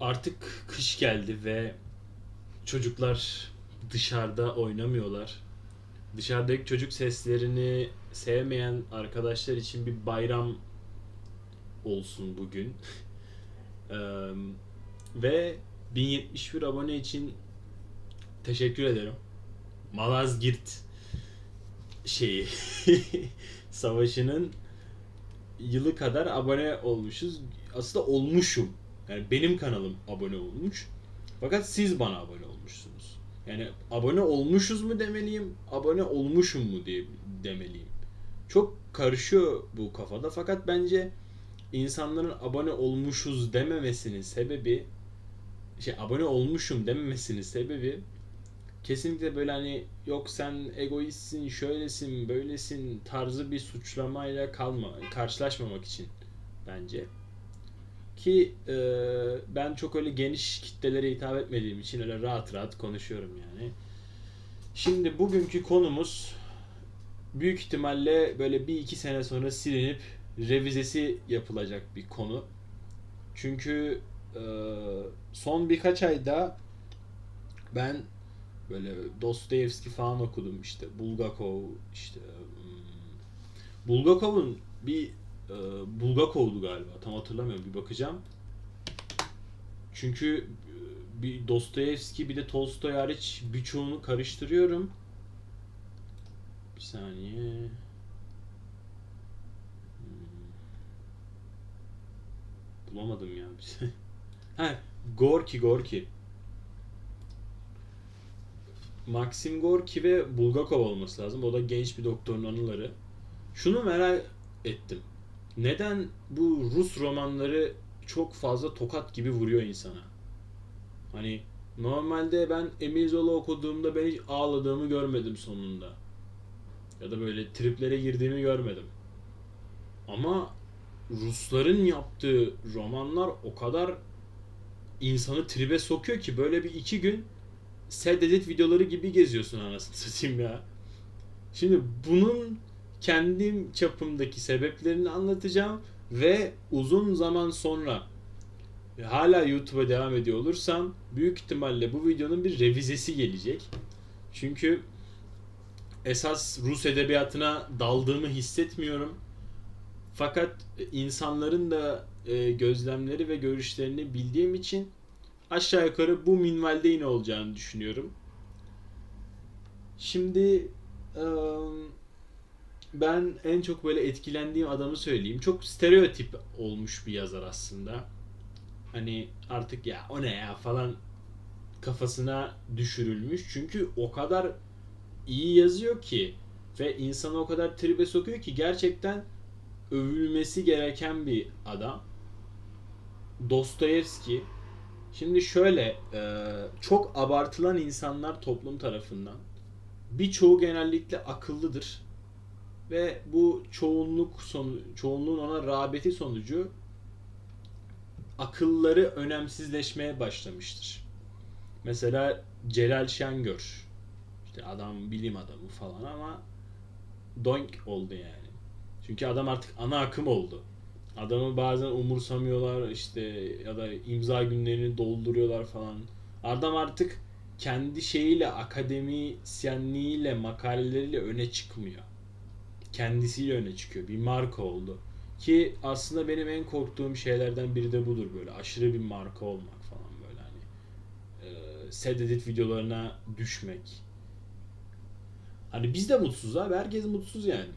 Artık kış geldi ve çocuklar dışarıda oynamıyorlar. Dışarıdaki çocuk seslerini sevmeyen arkadaşlar için bir bayram olsun bugün. Ve 1071 abone için teşekkür ederim. Malazgirt şeyi savaşının yılı kadar abone olmuşuz. Aslında olmuşum. Yani benim kanalım abone olmuş. Fakat siz bana abone olmuşsunuz. Yani abone olmuşuz mu demeliyim, abone olmuşum mu diye demeliyim. Çok karışıyor bu kafada fakat bence insanların abone olmuşuz dememesinin sebebi şey abone olmuşum dememesinin sebebi kesinlikle böyle hani yok sen egoistsin, şöylesin, böylesin tarzı bir suçlamayla kalma, karşılaşmamak için bence. Ki e, ben çok öyle geniş kitlelere hitap etmediğim için öyle rahat rahat konuşuyorum yani. Şimdi bugünkü konumuz büyük ihtimalle böyle bir iki sene sonra silinip revizesi yapılacak bir konu. Çünkü e, son birkaç ayda ben böyle Dostoyevski falan okudum işte Bulgakov işte hmm, Bulgakov'un bir e, Bulgakov'du galiba tam hatırlamıyorum bir bakacağım. Çünkü e, bir Dostoyevski bir de Tolstoy hariç birçoğunu karıştırıyorum. Bir saniye. Hmm. Bulamadım ya. ha, Gorki Gorki. Maxim Gorki ve Bulgakov olması lazım. O da genç bir doktorun anıları. Şunu merak ettim. Neden bu Rus romanları çok fazla tokat gibi vuruyor insana? Hani normalde ben Emil Zola okuduğumda ben hiç ağladığımı görmedim sonunda. Ya da böyle triplere girdiğimi görmedim. Ama Rusların yaptığı romanlar o kadar insanı tribe sokuyor ki böyle bir iki gün set edit videoları gibi geziyorsun anasını satayım ya. Şimdi bunun kendim çapımdaki sebeplerini anlatacağım ve uzun zaman sonra hala YouTube'a devam ediyor olursam büyük ihtimalle bu videonun bir revizesi gelecek. Çünkü esas Rus edebiyatına daldığımı hissetmiyorum. Fakat insanların da e, gözlemleri ve görüşlerini bildiğim için aşağı yukarı bu minvalde yine olacağını düşünüyorum. Şimdi e, ben en çok böyle etkilendiğim adamı söyleyeyim. Çok stereotip olmuş bir yazar aslında. Hani artık ya o ne ya falan kafasına düşürülmüş. Çünkü o kadar iyi yazıyor ki ve insanı o kadar tribe sokuyor ki gerçekten övülmesi gereken bir adam. Dostoyevski. Şimdi şöyle e, çok abartılan insanlar toplum tarafından birçoğu genellikle akıllıdır ve bu çoğunluk sonu, çoğunluğun ona rağbeti sonucu akılları önemsizleşmeye başlamıştır. Mesela Celal Şengör işte adam bilim adamı falan ama doink oldu yani. Çünkü adam artık ana akım oldu. Adamı bazen umursamıyorlar işte ya da imza günlerini dolduruyorlar falan. Adam artık kendi şeyiyle, akademisyenliğiyle, makaleleriyle öne çıkmıyor. Kendisiyle öne çıkıyor. Bir marka oldu. Ki aslında benim en korktuğum şeylerden biri de budur böyle. Aşırı bir marka olmak falan böyle hani. E, set edit videolarına düşmek. Hani biz de mutsuz abi. Herkes mutsuz yani.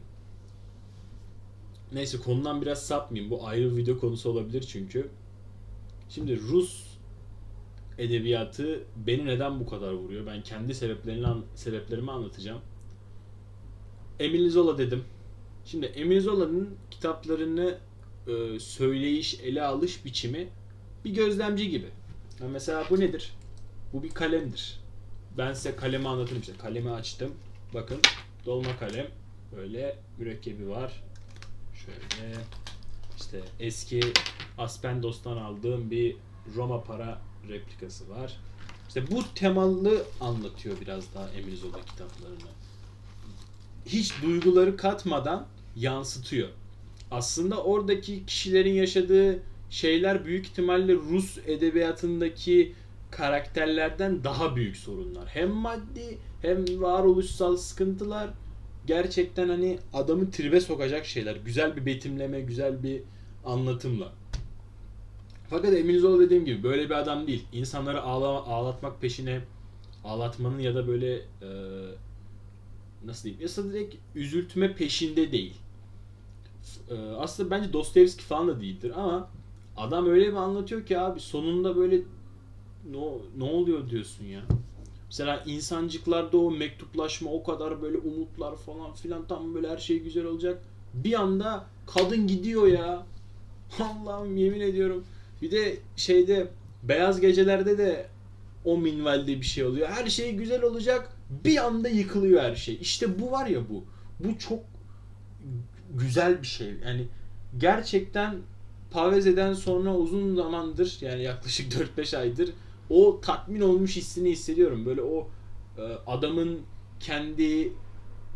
Neyse konudan biraz sapmayayım. Bu ayrı bir video konusu olabilir çünkü. Şimdi Rus edebiyatı beni neden bu kadar vuruyor? Ben kendi sebeplerini sebeplerimi anlatacağım. Emil Zola dedim. Şimdi Emil Zola'nın kitaplarını e, söyleyiş, ele alış biçimi bir gözlemci gibi. Yani mesela bu nedir? Bu bir kalemdir. Ben size kalemi anlatırım işte. Kalemi açtım. Bakın dolma kalem. Böyle mürekkebi var. Şöyle işte eski Aspendos'tan aldığım bir Roma para replikası var. İşte bu temalı anlatıyor biraz daha Emil Zola kitaplarını. Hiç duyguları katmadan yansıtıyor. Aslında oradaki kişilerin yaşadığı şeyler büyük ihtimalle Rus edebiyatındaki karakterlerden daha büyük sorunlar. Hem maddi hem varoluşsal sıkıntılar gerçekten hani adamı tribe sokacak şeyler. Güzel bir betimleme, güzel bir anlatımla. Fakat Emin Zola dediğim gibi böyle bir adam değil. İnsanları ağla, ağlatmak peşine ağlatmanın ya da böyle e, nasıl diyeyim? Ya direkt üzültme peşinde değil. E, aslında bence Dostoyevski falan da değildir ama adam öyle bir anlatıyor ki abi sonunda böyle ne, ne oluyor diyorsun ya. Mesela insancıklarda o mektuplaşma o kadar böyle umutlar falan filan tam böyle her şey güzel olacak. Bir anda kadın gidiyor ya. Allah'ım yemin ediyorum. Bir de şeyde beyaz gecelerde de o minvalde bir şey oluyor. Her şey güzel olacak. Bir anda yıkılıyor her şey. İşte bu var ya bu. Bu çok güzel bir şey. Yani gerçekten Paveze'den sonra uzun zamandır yani yaklaşık 4-5 aydır o tatmin olmuş hissini hissediyorum. Böyle o e, adamın kendi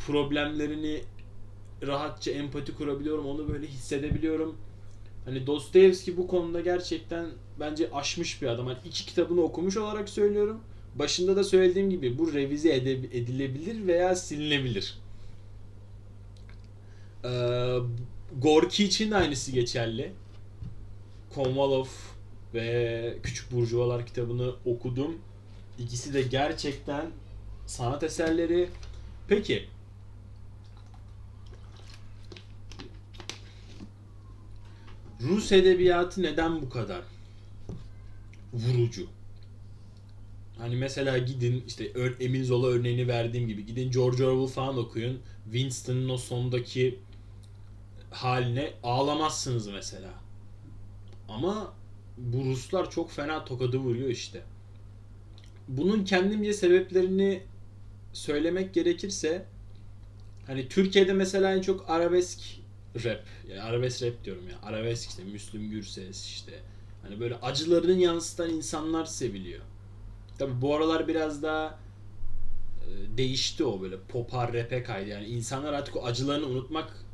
problemlerini rahatça empati kurabiliyorum. Onu böyle hissedebiliyorum. Hani Dostoyevski bu konuda gerçekten bence aşmış bir adam. Hani iki kitabını okumuş olarak söylüyorum. Başında da söylediğim gibi bu revize edilebilir veya silinebilir. Ee, Gorki için de aynısı geçerli. Konvalov ve Küçük Burjuvalar kitabını okudum. İkisi de gerçekten sanat eserleri. Peki. Rus edebiyatı neden bu kadar vurucu? Hani mesela gidin işte Emil Zola örneğini verdiğim gibi gidin George Orwell falan okuyun. Winston'ın o sondaki haline ağlamazsınız mesela. Ama bu Ruslar çok fena tokadı vuruyor işte. Bunun kendimce sebeplerini söylemek gerekirse hani Türkiye'de mesela en çok arabesk rap, yani arabesk rap diyorum ya. Arabesk işte Müslüm Gürses işte. Hani böyle acılarını yansıtan insanlar seviliyor. Tabi bu aralar biraz daha e, değişti o böyle popar rap'e kaydı. Yani insanlar artık o acılarını unutmak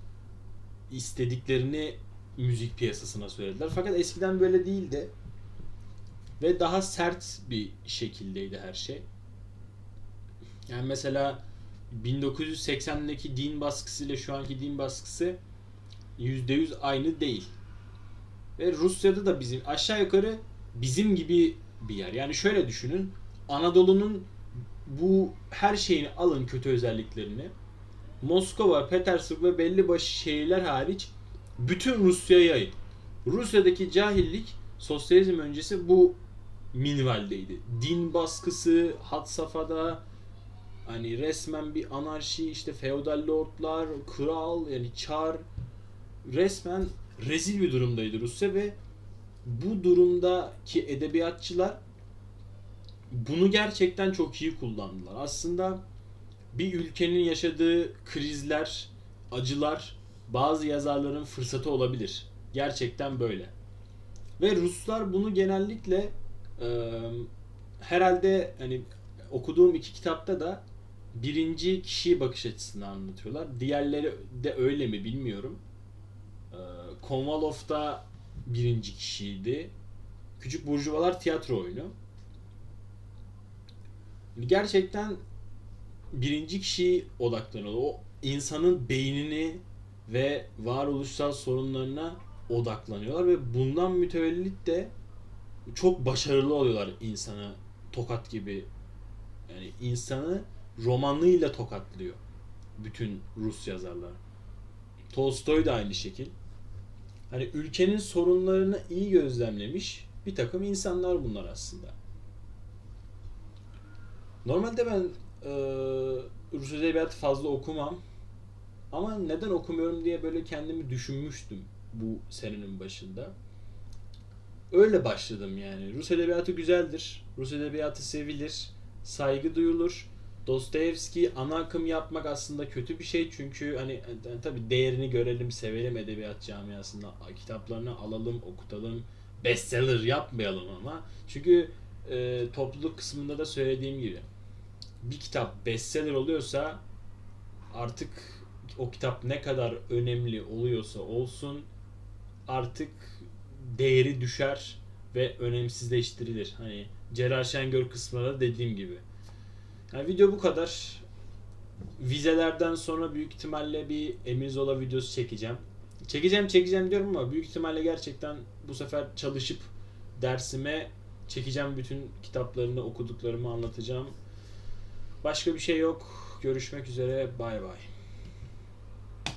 istediklerini müzik piyasasına söylediler. Fakat eskiden böyle değildi. Ve daha sert bir şekildeydi her şey. Yani mesela 1980'deki din baskısı ile şu anki din baskısı %100 aynı değil. Ve Rusya'da da bizim aşağı yukarı bizim gibi bir yer. Yani şöyle düşünün. Anadolu'nun bu her şeyini alın kötü özelliklerini. Moskova, Petersburg ve belli başlı şehirler hariç bütün Rusya'ya yayın. Rusya'daki cahillik sosyalizm öncesi bu minvaldeydi. Din baskısı had safhada hani resmen bir anarşi işte feodal lordlar, kral yani çar resmen rezil bir durumdaydı Rusya ve bu durumdaki edebiyatçılar bunu gerçekten çok iyi kullandılar. Aslında bir ülkenin yaşadığı krizler, acılar bazı yazarların fırsatı olabilir. Gerçekten böyle. Ve Ruslar bunu genellikle e, herhalde hani okuduğum iki kitapta da birinci kişi bakış açısını anlatıyorlar. Diğerleri de öyle mi bilmiyorum. E, Konvalov'da birinci kişiydi. Küçük Burjuvalar tiyatro oyunu. Gerçekten birinci kişi odaklanıyor. O insanın beynini ve varoluşsal sorunlarına odaklanıyorlar ve bundan mütevellit de çok başarılı oluyorlar insana tokat gibi. Yani insanı romanıyla tokatlıyor bütün Rus yazarlar. Tolstoy da aynı şekil. Hani ülkenin sorunlarını iyi gözlemlemiş bir takım insanlar bunlar aslında. Normalde ben e, Rus edebiyatı fazla okumam. Ama neden okumuyorum diye böyle kendimi düşünmüştüm bu senenin başında. Öyle başladım yani. Rus edebiyatı güzeldir. Rus edebiyatı sevilir. Saygı duyulur. Dostoyevski ana akım yapmak aslında kötü bir şey çünkü hani yani tabi değerini görelim, sevelim edebiyat camiasında. Kitaplarını alalım, okutalım. Bestseller yapmayalım ama. Çünkü e, topluluk kısmında da söylediğim gibi bir kitap bestseller oluyorsa artık o kitap ne kadar önemli oluyorsa olsun artık değeri düşer ve önemsizleştirilir. Hani Celal Şengör kısmında da dediğim gibi. Yani video bu kadar. Vizelerden sonra büyük ihtimalle bir Emir Zola videosu çekeceğim. Çekeceğim çekeceğim diyorum ama büyük ihtimalle gerçekten bu sefer çalışıp dersime çekeceğim bütün kitaplarını okuduklarımı anlatacağım. Başka bir şey yok. Görüşmek üzere. Bay bay.